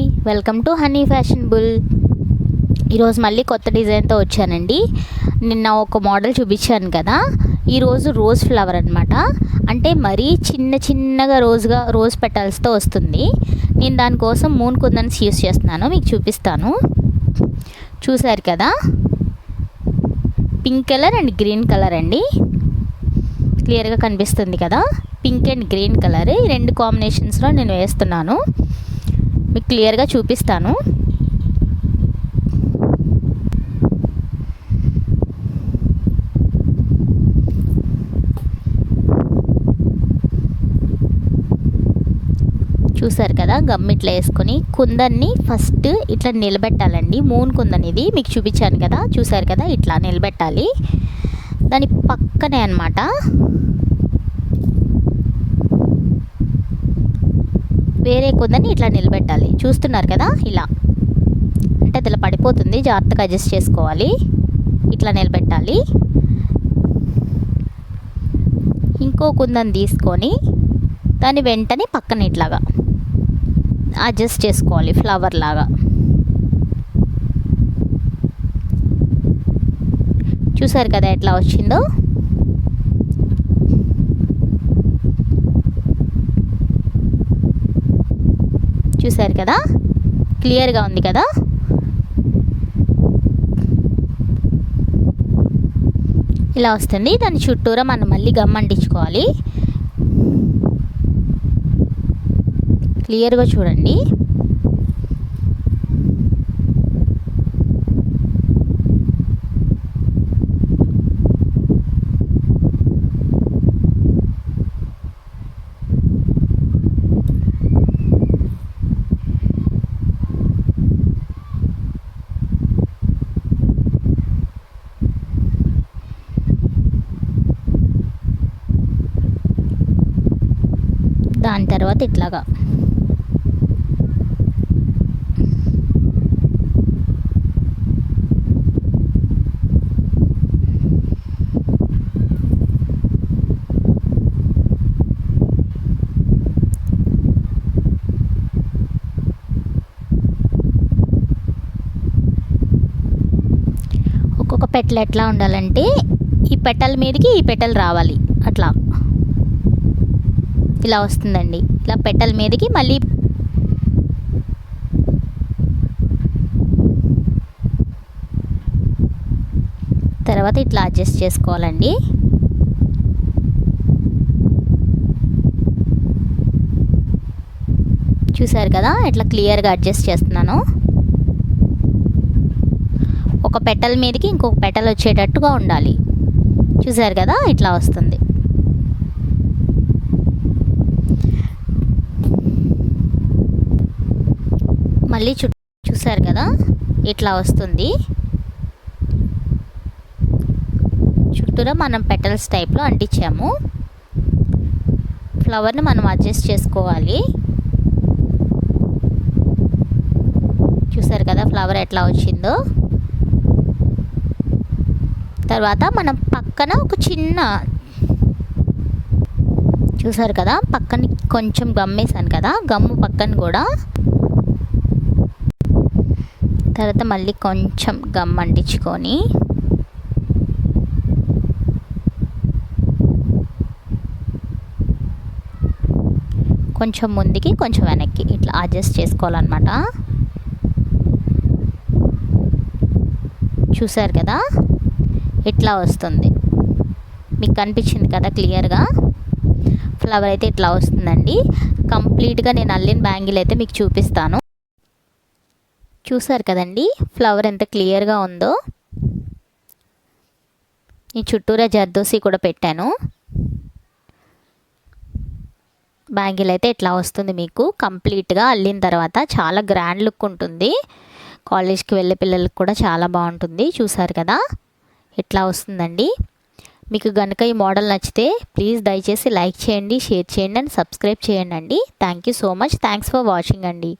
Welcome to honey fashion bull. ఈరోజు మళ్ళీ కొత్త డిజైన్తో వచ్చానండి. నిన్న ఒక మోడల్ చూపించాను కదా ఈరోజు రోజ్ ఫ్లవర్ అనమాట అంటే మరీ చిన్న చిన్నగా రోజుగా రోజ్ పెటల్స్తో వస్తుంది. నేను దానికోసం మూన్ కుందన్స్ యూస్ చేస్తున్నాను మీకు చూపిస్తాను. చూశారు కదా? Pink colour and green colour అండి. క్లియర్గా కనిపిస్తుంది కదా? Pink and green colour. ఈ రెండు కాంబినేషన్స్లో నేను వేస్తున్నాను. మీకు క్లియర్గా చూపిస్తాను. చూసారు కదా గమ్ ఇట్లా వేసుకొని కుందన్ని ఫస్ట్ ఇట్లా నిలబెట్టాలండి. మూన్ కుందన్ ఇది మీకు చూపించాను కదా చూసారు కదా ఇట్లా నిలబెట్టాలి. దాని పక్కనే అనమాట వేరే కుందని ఇట్లా నిలబెట్టాలి. చూస్తున్నారు కదా? ఇలా. అంటే అది ఇలా పడిపోతుంది? జాగ్రత్తగా అడ్జస్ట్ చేసుకోవాలి. ఇట్లా నిలబెట్టాలి. ఇంకో కుందని తీసుకొని దాని వెంటనే పక్కన ఇట్లాగా అడ్జస్ట్ చేసుకోవాలి. ఫ్లవర్ లాగా. చూసారు కదా ఎట్లా వచ్చిందో? చూశారు కదా? క్లియర్గా ఉంది కదా? ఇలా వస్తుంది. దాని చుట్టూరా మనం మళ్ళీ గమ్ అంటించుకోవాలి క్లియర్గా చూడండి. దాని తర్వాత ఇట్లాగా. ఒక్కొక్క పెటల్ ఎట్లా ఉండాలంటే ఈ పెట్టల మీదకి ఈ పెట్టలు రావాలి. అట్లా. ఇలా వస్తుందండి. ఇలా పెట్టల మీదకి మళ్ళీ తర్వాత ఇట్లా అడ్జస్ట్ చేసుకోవాలండి. చూసారు కదా ఇట్లా క్లియర్గా అడ్జస్ట్ చేస్తున్నాను. ఒక పెటల్ మీదకి ఇంకొక పెటల్ వచ్చేటట్టుగా ఉండాలి. చూసారు కదా ఇట్లా వస్తుంది. మళ్ళీ చు చూసారు కదా? ఇట్లా వస్తుంది. చుట్టూరా మనం పెటల్స్ టైప్లో అంటించాము. ఫ్లవర్ని మనం అడ్జస్ట్ చేసుకోవాలి. చూసారు కదా ఫ్లవర్ ఎట్లా వచ్చిందో? తర్వాత మనం పక్కన ఒక చిన్న చూసారు కదా? పక్కన కొంచెం గమ్మేసాను కదా? గమ్ము పక్కన కూడా. తర్వాత మళ్ళీ కొంచెం గమ్ అంటించుకొని కొంచెం ముందుకి కొంచెం వెనక్కి ఇట్లా అడ్జస్ట్ చేసుకోవాలన్నమాట. చూసారు కదా? ఇట్లా వస్తుంది. మీకు కనిపించింది కదా క్లియర్గా? ఫ్లవర్ అయితే ఇట్లా వస్తుందండి. కంప్లీట్గా నేను అల్లిన బ్యాంగిల్ అయితే మీకు చూపిస్తాను. చూసారు కదండి? ఫ్లవర్ ఎంత క్లియర్గా ఉందో. ఈ చుట్టూరా జర్దోసి కూడా పెట్టాను. బ్యాంగిల్ అయితే ఇట్లా వస్తుంది మీకు. కంప్లీట్గా అల్లిన తర్వాత చాలా గ్రాండ్ లుక్ ఉంటుంది. కాలేజ్కి వెళ్ళే పిల్లలకు కూడా చాలా బాగుంటుంది. చూసారు కదా? ఇట్లా వస్తుందండి. మీకు గనుక ఈ మోడల్ నచ్చితే ప్లీజ్ దయచేసి లైక్ చేయండి షేర్ చేయండి అండ్ సబ్స్క్రైబ్ చేయండి అండి. Thank you so much. Thanks for watching అండి.